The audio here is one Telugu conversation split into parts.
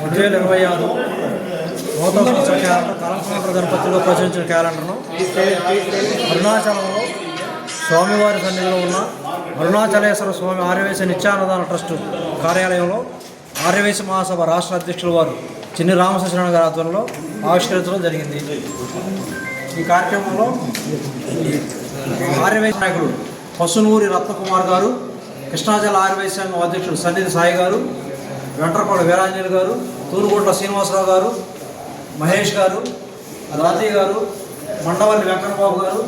రెండు వేల ఇరవై ఆరు నూతన సంవత్సర క్యాలెండర్ కలంకమండ్ర గణపతిలో ప్రచురించిన క్యాలెండర్ను అరుణాచలంలో స్వామివారి సన్నిధిలో ఉన్న అరుణాచలేశ్వర స్వామి ఆర్యవేశ నిత్యానదాన ట్రస్ట్ కార్యాలయంలో ఆర్యవేశ మహాసభ రాష్ట్ర అధ్యక్షుల వారు చిన్ని రామకృష్ణ గారి ఆధ్వర్యంలో ఆవిష్కరించడం జరిగింది. ఈ కార్యక్రమంలో ఆర్యవేశ నాయకుడు పసునూరి రత్నకుమార్ గారు కృష్ణాజల ఆర్యవేశ సంఘం అధ్యక్షుడు సన్నిధి సాయి గారు వెంట్రపాడు వీరాంజలి గారు తూరుకోట్ల శ్రీనివాసరావు గారు మహేష్ గారు రాజీ గారు మండవల్లి వెంకటబాబు గారు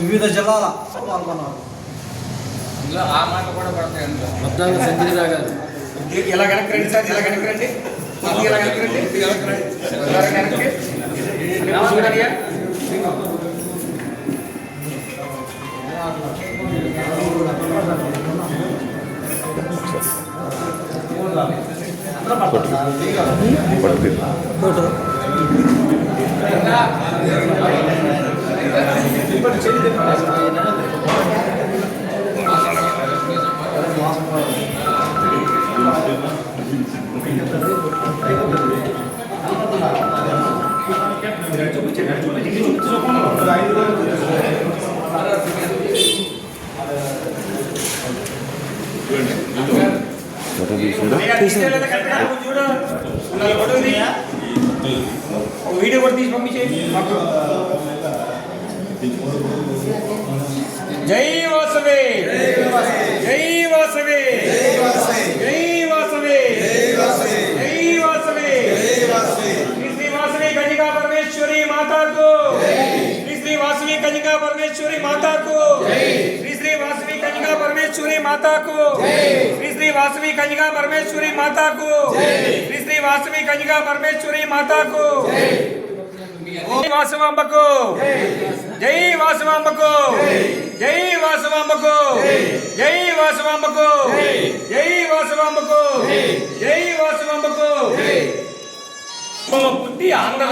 వివిధ జిల్లాల పాల్గొన్నారు. ఇలా వెనక్కి రండి సార్ ఇలా వెనక్కి రండి ఇలా వెనక్కి రండి ఇలా వెనక్కి ఇలా కూర్చోండియ్యా. ఫోటో అయ్యా, తీసేయ్ లేదా ఫోటో ఉంది. ఒక వీడియో కూడా తీసి పంపించేయి మాకు. జై వాసవి జై వాసవి జై వాసవి జై వాసవి శ్రీ శ్రీ వాసవి కన్యకా పరమేశ్వరి మాతాకు శ్రీ శ్రీ వాసవి కన్యకా పరమేశ్వరి మాతాకు శ్రీ శ్రీ వాసవి परमेश्वरी माता को। श्री श्री वासवी कंजगा परमेश्वरी माता को। श्री श्री वासवी कंजगा परमेश्वरी माता को। वासवांब को। जय। वासवांब को। जय। वासवांब को। जय। वासवांब को। जय। वासवांब को। जय। वासवांब को। बुद्धि आंध्र